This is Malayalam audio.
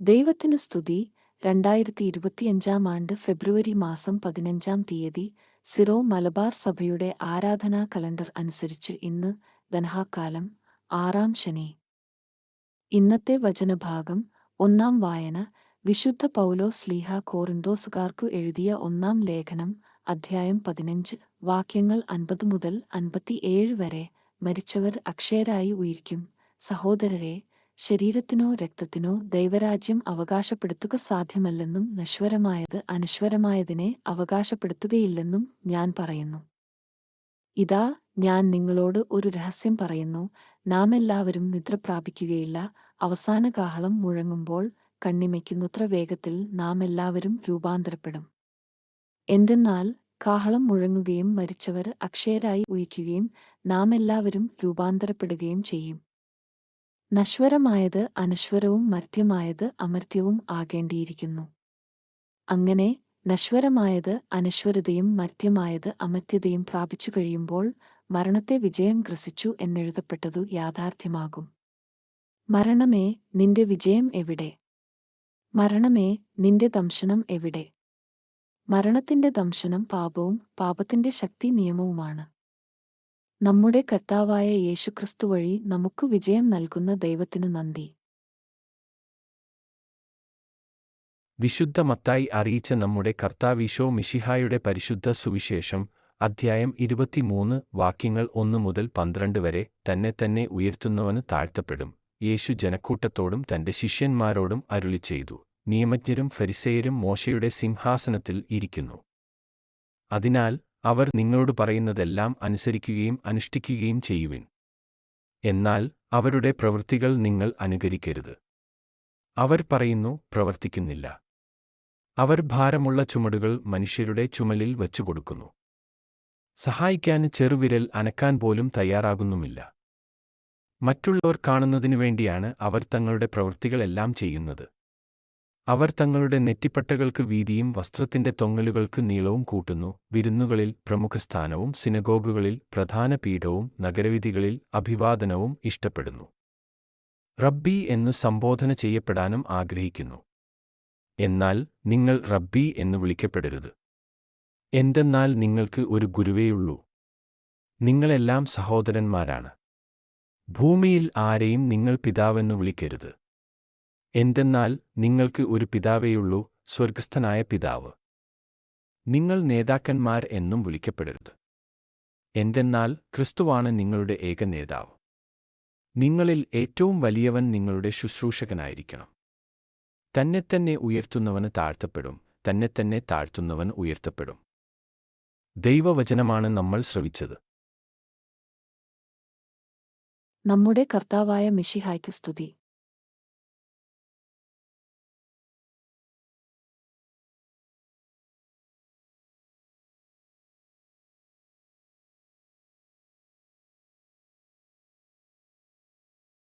ദൈവത്തിന് സ്തുതി. രണ്ടായിരത്തി ഇരുപത്തിയഞ്ചാം ആണ്ട് ഫെബ്രുവരി മാസം പതിനഞ്ചാം തീയതി സിറോ മലബാർ സഭയുടെ ആരാധനാ കലണ്ടർ അനുസരിച്ച് ഇന്ന് ദൻഹാക്കാലം ആറാം ശനി. ഇന്നത്തെ വചനഭാഗം ഒന്നാം വായന. വിശുദ്ധ പൗലോ സ്ലീഹ കോറിന്തോസുകാർക്കു എഴുതിയ ഒന്നാം ലേഖനം അധ്യായം പതിനഞ്ച്. വാക്യങ്ങൾ അൻപത് മുതൽ അൻപത്തിയേഴ് വരെ മരിച്ചവർ അക്ഷയരായി ഉയിർക്കും സഹോദരരെ ശരീരത്തിനോ രക്തത്തിനോ ദൈവരാജ്യം അവകാശപ്പെടുത്തുക സാധ്യമല്ലെന്നും നശ്വരമായത് അനശ്വരമായതിനെ അവകാശപ്പെടുത്തുകയില്ലെന്നും ഞാൻ പറയുന്നു. ഇതാ ഞാൻ നിങ്ങളോട് ഒരു രഹസ്യം പറയുന്നു. നാമെല്ലാവരും നിദ്ര പ്രാപിക്കുകയില്ല. അവസാന കാഹളം മുഴങ്ങുമ്പോൾ കണ്ണിമയ്ക്കുന്നത്ര വേഗത്തിൽ നാം എല്ലാവരും രൂപാന്തരപ്പെടും. എന്തെന്നാൽ കാഹളം മുഴങ്ങുകയും മരിച്ചവർ അക്ഷയരായി ഉയിക്കുകയും നാം എല്ലാവരും രൂപാന്തരപ്പെടുകയും ചെയ്യും. നശ്വരമായത് അനശ്വരവും മർത്യമായത് അമർത്യവും ആകേണ്ടിയിരിക്കുന്നു. അങ്ങനെ നശ്വരമായത് അനശ്വരതയും മർത്യമായത് അമർത്യതയും പ്രാപിച്ചു കഴിയുമ്പോൾ മരണത്തെ വിജയം ഗ്രസിച്ചു എന്നെഴുതപ്പെട്ടതു യാഥാർത്ഥ്യമാകും. മരണമേ നിന്റെ വിജയം എവിടെ? മരണമേ നിന്റെ ദംശനം എവിടെ? മരണത്തിന്റെ ദംശനം പാപവും പാപത്തിന്റെ ശക്തി നിയമവുമാണ്. നമ്മുടെ കർത്താവായ യേശുക്രിസ്തു വഴി നമുക്ക് വിജയം നൽകുന്ന ദൈവത്തിന് നന്ദി. വിശുദ്ധ മത്തായി അറിയിച്ച നമ്മുടെ കർത്താവീശോ മിഷിഹായുടെ പരിശുദ്ധ സുവിശേഷം അധ്യായം ഇരുപത്തിമൂന്ന് വാക്യങ്ങൾ ഒന്നു മുതൽ പന്ത്രണ്ട് വരെ തന്നെ തന്നെ ഉയർത്തുന്നവന് താഴ്ത്തപ്പെടും. യേശു ജനക്കൂട്ടത്തോടും തന്റെ ശിഷ്യന്മാരോടും അരുളി ചെയ്തു. നിയമജ്ഞരും ഫരിസേയരും മോശയുടെ സിംഹാസനത്തിൽ ഇരിക്കുന്നു. അതിനാൽ അവർ നിങ്ങളോട് പറയുന്നതെല്ലാം അനുസരിക്കുകയും അനുഷ്ഠിക്കുകയും ചെയ്യുവിൻ. എന്നാൽ അവരുടെ പ്രവൃത്തികൾ നിങ്ങൾ അനുകരിക്കരുത്. അവർ പറയുന്നു പ്രവർത്തിക്കുന്നില്ല. അവർ ഭാരമുള്ള ചുമടുകൾ മനുഷ്യരുടെ ചുമലിൽ വച്ചുകൊടുക്കുന്നു സഹായിക്കാൻ ചെറുവിരൽ അനക്കാൻ പോലും തയ്യാറാകുന്നുമില്ല. മറ്റുള്ളവർ കാണുന്നതിനു വേണ്ടിയാണ് അവർ തങ്ങളുടെ പ്രവൃത്തികളെല്ലാം ചെയ്യുന്നത്. അവർ തങ്ങളുടെ നെറ്റിപ്പട്ടകൾക്ക് വീതിയും വസ്ത്രത്തിന്റെ തൊങ്ങലുകൾക്ക് നീളവും കൂട്ടുന്നു. വിരുന്നുകളിൽ പ്രമുഖസ്ഥാനവും സിനഗോഗുകളിൽ പ്രധാന പീഠവും നഗരവിധികളിൽ അഭിവാദനവും ഇഷ്ടപ്പെടുന്നു. റബ്ബി എന്നു സംബോധന ചെയ്യപ്പെടാനും ആഗ്രഹിക്കുന്നു. എന്നാൽ നിങ്ങൾ റബ്ബി എന്ന് വിളിക്കപ്പെടരുത്. എന്തെന്നാൽ നിങ്ങൾക്ക് ഒരു ഗുരുവേയുള്ളൂ. നിങ്ങളെല്ലാം സഹോദരന്മാരാണ്. ഭൂമിയിൽ ആരെയും നിങ്ങൾ പിതാവെന്ന് വിളിക്കരുത്. എന്തെന്നാൽ നിങ്ങൾക്ക് ഒരു പിതാവേയുള്ളൂ സ്വർഗസ്ഥനായ പിതാവ്. നിങ്ങൾ നേതാക്കന്മാർ എന്നും വിളിക്കപ്പെടരുത്. എന്തെന്നാൽ ക്രിസ്തുവാണ് നിങ്ങളുടെ ഏക നേതാവ്. നിങ്ങളിൽ ഏറ്റവും വലിയവൻ നിങ്ങളുടെ ശുശ്രൂഷകനായിരിക്കണം. തന്നെത്തന്നെ ഉയർത്തുന്നവന് താഴ്ത്തപ്പെടും തന്നെത്തന്നെ താഴ്ത്തുന്നവൻ ഉയർത്തപ്പെടും. ദൈവവചനമാണ് നമ്മൾ ശ്രവിച്ചത്. നമ്മുടെ കർത്താവായ മിഷിഹായ്ക്ക് സ്തുതി.